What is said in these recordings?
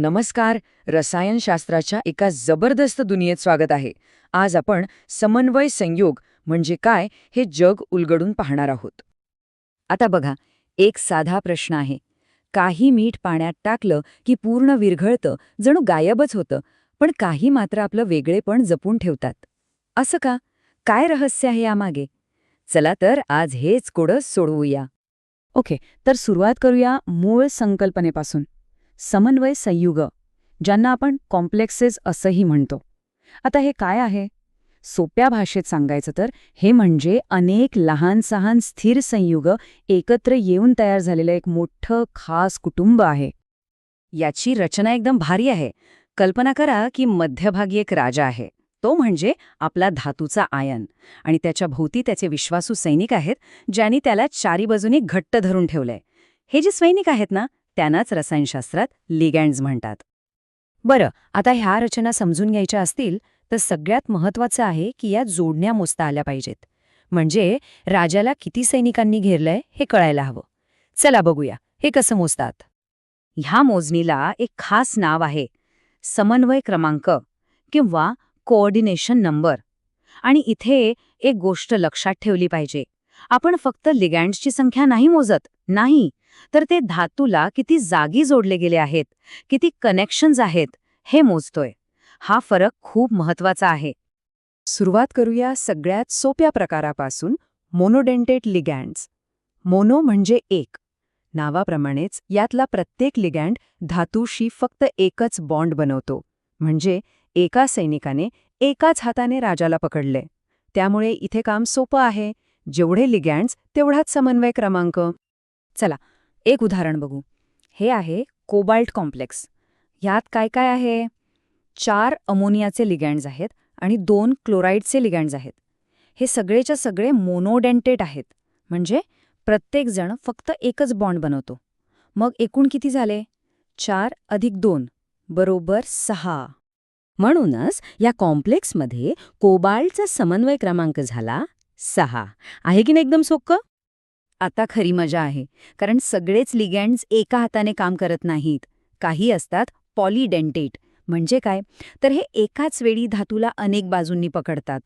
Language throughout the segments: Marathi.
नमस्कार रसायनशास्त्राच्या एका जबरदस्त दुनियेत स्वागत आहे. आज आपण समन्वय संयोग म्हणजे काय हे जग उलगडून पाहणार आहोत. आता बघा एक साधा प्रश्न आहे. काही मीठ पाण्यात टाकलं की पूर्ण विरघळतं जणू गायबच होतं पण काही मात्र आपलं वेगळेपण जपून ठेवतात. असं का? काय रहस्य आहे यामागे? चला तर आज हेच कोडं सोडवूया. ओके तर सुरुवात करूया मूळ संकल्पनेपासून. समन्वय संयुग ज्यांना आपण कॉम्प्लेक्सेस असंही म्हणतो. आता हे काय आहे? सोप्या भाषेत सांगायचं तर हे म्हणजे अनेक लहान सहान स्थिर संयुग एकत्र येऊन तयार झालेलं एक मोठं खास कुटुंब आहे. याची रचना एकदम भारी आहे. कल्पना करा की मध्यभागी एक राजा आहे. तो म्हणजे आपला धातूचा आयन आणि त्याच्या भोवती त्याचे विश्वासू सैनिक आहेत ज्यांनी त्याला चारी बाजूनी घट्ट धरून ठेवलंय. हे जे सैनिक आहेत ना त्यांनाच रसायनशास्त्रात लिगँड्स म्हणतात. बरं आता ह्या रचना समजून घ्यायच्या असतील तर सगळ्यात महत्वाचं आहे की या जोडण्या मोजता आल्या पाहिजेत. म्हणजे राजाला किती सैनिकांनी घेरलंय हे कळायला हवं. चला बघूया हे कसं मोजतात? ह्या मोजणीला एक खास नाव आहे. समन्वय क्रमांक किंवा कोऑर्डिनेशन नंबर आणि इथे एक गोष्ट लक्षात ठेवली पाहिजे. आपण फक्त लिगँड्सची संख्या नाही मोजत नाही. तर ते धातूला किती जागी जोडले गेले आहेत किती कनेक्शन्स आहेत हे मोजतोय. हा फरक खूप महत्त्वाचा आहे. सुरुवात करूया सगळ्यात सोप्या प्रकारापासून मोनोडेंटेड लिगँड्स मोनो म्हणजे एक. नावाप्रमाणेच यातला प्रत्येक लिगँड धातूशी फक्त एकच बॉन्ड बनवतो. म्हणजे एका सैनिकाने एकाच हाताने राजाला पकडले. त्यामुळे इथे काम सोपं आहे. जेवढे लिगँड्स तेवढाच समन्वय क्रमांक. चला एक उदाहरण बघू. हे आहे कोबाल्ट कॉम्प्लेक्स. ह्यात काय काय आहे? चार अमोनियाचे लिगँड्स आहेत आणि दोन क्लोराईडचे लिगँड्स आहेत. हे सगळेच्या सगळे मोनोडेंटेट आहेत. म्हणजे प्रत्येकजण फक्त एकच बॉन्ड बनवतो. मग एकूण किती झाले? चार अधिक दोन बरोबर सहा. म्हणूनच या कॉम्प्लेक्समध्ये कोबाल्टचा समन्वय क्रमांक झाला सहा. आहे की नाही एकदम सोक्क आता खरी मजा आहे कारण सगळेच लिगँड्स एका हाताने काम करत नाहीत. काही असतात पॉलिडेंटेट. म्हणजे काय? तर हे एकाच वेळी धातूला अनेक बाजूंनी पकडतात.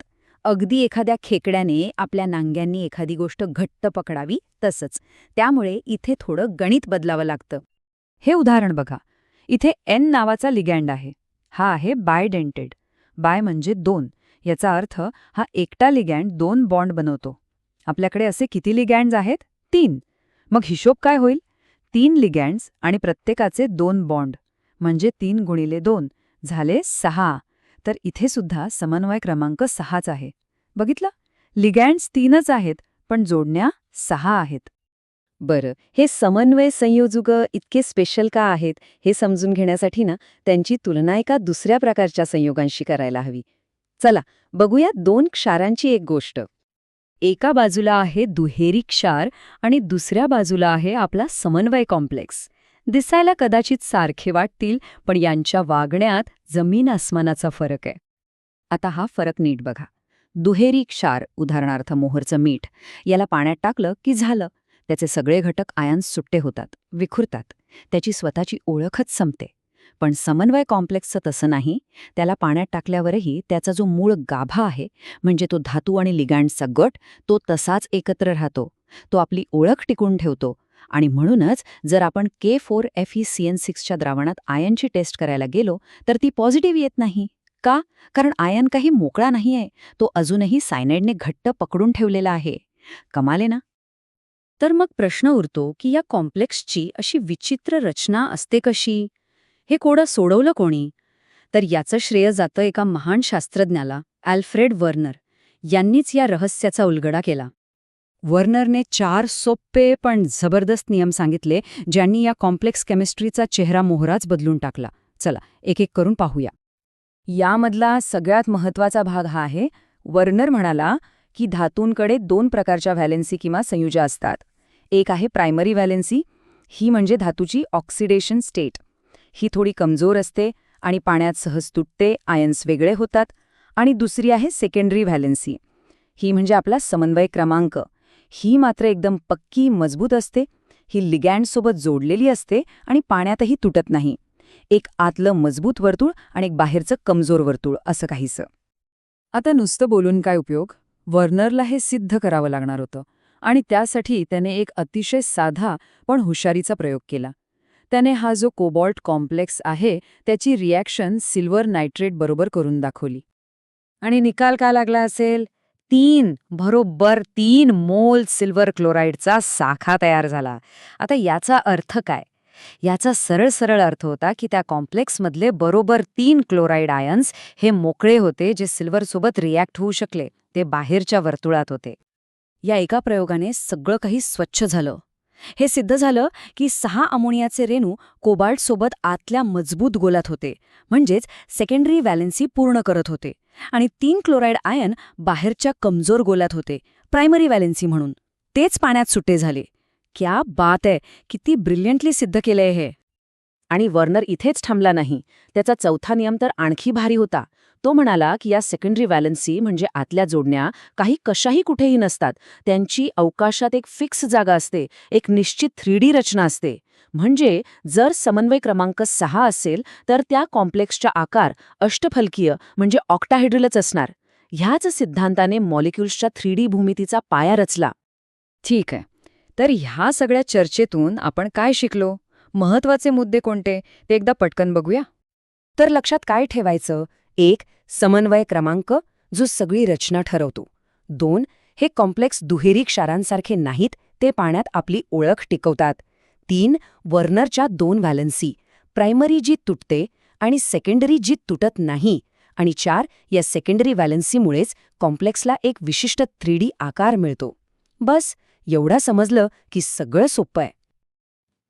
अगदी एखाद्या खेकड्याने आपल्या नांग्यांनी एखादी गोष्ट घट्ट पकडावी तसंच. त्यामुळे इथे थोडं गणित बदलावं लागतं. हे उदाहरण बघा. इथे एन नावाचा लिगँड आहे. हा आहे बायडेंटेड. बाय म्हणजे दोन. याचा अर्थ हा एकटा लिगँड दोन बॉन्ड बनवतो. आपल्याकडे असे किती लिगँड्स आहेत? तीन. मग हिशोब काय होईल? तीन लिगँड्स आणि प्रत्येकाचे दोन बॉन्ड म्हणजे तीन गुणिले दोन झाले सहा. तर इथे सुद्धा समन्वय क्रमांक सहाच आहे. बघितलं? लिगँड्स तीनच आहेत पण जोडण्या सहा आहेत. बरं हे समन्वय संयोजुग इतके स्पेशल का आहेत हे समजून घेण्यासाठी ना त्यांची तुलना एका दुसऱ्या प्रकारच्या संयोगांशी करायला हवी. चला बघूया दोन क्षारांची एक गोष्ट. एका बाजूला आहे दुहेरी क्षार आणि दुसऱ्या बाजूला आहे आपला समन्वय कॉम्प्लेक्स. दिसायला कदाचित सारखे वाटतील पण यांच्या वागण्यात जमीन आसमानाचा फरक आहे. आता हा फरक नीट बघा. दुहेरी क्षार उदाहरणार्थ मोहरचं मीठ याला पाण्यात टाकलं की झालं. त्याचे सगळे घटक आयन्स सुट्टे होतात विखुरतात. त्याची स्वतःची ओळखच संपते. पण समन्वय कॉम्प्लेक्सचं तसं नाही. त्याला पाण्यात टाकल्यावरही त्याचा जो मूळ गाभा आहे म्हणजे तो धातू आणि लिगँडचा गट तो तसाच एकत्र राहतो. तो आपली ओळख टिकून ठेवतो. आणि म्हणूनच जर आपण K four F E C N सिक्सच्या द्रावणात आयनची टेस्ट करायला गेलो तर ती पॉझिटिव्ह येत नाही. का? कारण आयन काही मोकळा नाहीये. तो अजूनही सायनाइडने घट्ट पकडून ठेवलेला आहे. कमाले ना? तर मग प्रश्न उरतो की या कॉम्प्लेक्सची अशी विचित्र रचना असते कशी? हे कोडं सोडवलं कोणी? तर याचं श्रेय जातं एका महान शास्त्रज्ञाला अल्फ्रेड वर्नर. यांनीच या रहस्याचा उलगडा केला. वर्नरने चार सोप्पे पण जबरदस्त नियम सांगितले ज्यांनी या कॉम्प्लेक्स केमिस्ट्रीचा चेहरा मोहराच बदलून टाकला. चला एक एक करून पाहूया. यामधला सगळ्यात महत्त्वाचा भाग हा आहे वर्नर म्हणाला की धातूंकडे दोन प्रकारच्या व्हॅलेन्सी किंवा संयुजा असतात. एक आहे प्रायमरी व्हॅलेन्सी ही म्हणजे धातूची ऑक्सिडेशन स्टेट. ही थोडी कमजोर असते आणि पाण्यात सहज तुटते आयन्स वेगळे होतात आणि दुसरी आहे सेकंडरी व्हॅलेन्सी ही म्हणजे आपला समन्वय क्रमांक. ही मात्र एकदम पक्की मजबूत असते. ही लिगँडसोबत जोडलेली असते आणि पाण्यातही तुटत नाही. एक आतलं मजबूत वर्तुळ आणि एक बाहेरचं कमजोर वर्तुळ असं काहीसं. आता नुसतं बोलून काय उपयोग? वर्नरला हे सिद्ध करावं लागणार होतं आणि त्यासाठी त्याने एक अतिशय साधा पण हुशारीचा प्रयोग केला. त्याने हा जो कोबॉल्ट कॉम्प्लेक्स आहे त्याची रिॲक्शन सिल्वर नायट्रेट बरोबर करून दाखवली. आणि निकाल का लागला असेल? तीन बरोबर तीन मोल सिल्वर क्लोराईडचा साखा तयार झाला. आता याचा अर्थ काय? याचा सरळ सरळ अर्थ होता की त्या कॉम्प्लेक्समधले बरोबर तीन क्लोराईड आयन्स हे मोकळे होते जे सिल्वरसोबत रिॲक्ट होऊ शकले ते बाहेरच्या वर्तुळात होते. या एका प्रयोगाने सगळं काही स्वच्छ झालं. हे सिद्ध झालं की सहा अमोनियाचे रेणू कोबाल्टसोबत आतल्या मजबूत गोलात होते. म्हणजेच सेकंडरी व्हॅलेन्सी पूर्ण करत होते. आणि तीन क्लोराईड आयन बाहेरच्या कमजोर गोलात होते. प्रायमरी व्हॅलेन्सी म्हणून. तेच पाण्यात सुट्टे झाले. क्या बात आहे! किती ब्रिलियंटली सिद्ध केलंय हे. आणि वर्नर इथेच थांबला नाही. त्याचा चौथा नियम तर आणखी भारी होता. तो म्हणाला की या सेकंडरी व्हॅलन्सी म्हणजे आतल्या जोडण्या काही कशाही कुठेही नसतात. त्यांची अवकाशात एक फिक्स जागा असते. एक निश्चित थ्री डी रचना असते. म्हणजे जर समन्वय क्रमांक सहा असेल तर त्या कॉम्प्लेक्सचा आकार अष्टफलकीय म्हणजे ऑक्टाहेड्रलच असणार. ह्याच सिद्धांताने मॉलिक्युल्सच्या थ्री डी भूमितीचा पाया रचला. ठीक आहे. तर ह्या सगळ्या चर्चेतून आपण काय शिकलो? महत्त्वाचे मुद्दे कोणते ते एकदा पटकन बघूया. तर लक्षात काय ठेवायचं? एक समन्वय क्रमांक जो सगळी रचना ठरवतो. दोन हे कॉम्प्लेक्स दुहेरी क्षारांसारखे नाहीत ते पाण्यात आपली ओळख टिकवतात. तीन वर्नरच्या दोन व्हॅलन्सी प्रायमरी जी तुटते आणि सेकंडरी जी तुटत नाही. आणि चार या सेकंडरी व्हॅलन्सीमुळेच कॉम्प्लेक्सला एक विशिष्ट थ्री डी आकार मिळतो. बस एवढा समजलं की सगळं सोपं आहे.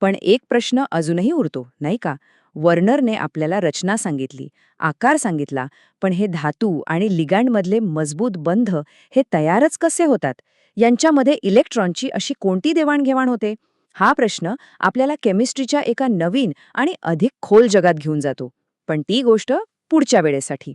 पण एक प्रश्न अजूनही उरतो नाही का? वर्नरने आपल्याला रचना सांगितली आकार सांगितला पण हे धातू आणि लिगँडमधले मजबूत बंध हे तयारच कसे होतात? यांच्यामध्ये इलेक्ट्रॉनची अशी कोणती देवाणघेवाण होते? हा प्रश्न आपल्याला केमिस्ट्रीच्या एका नवीन आणि अधिक खोल जगात घेऊन जातो. पण ती गोष्ट पुढच्या वेळेसाठी.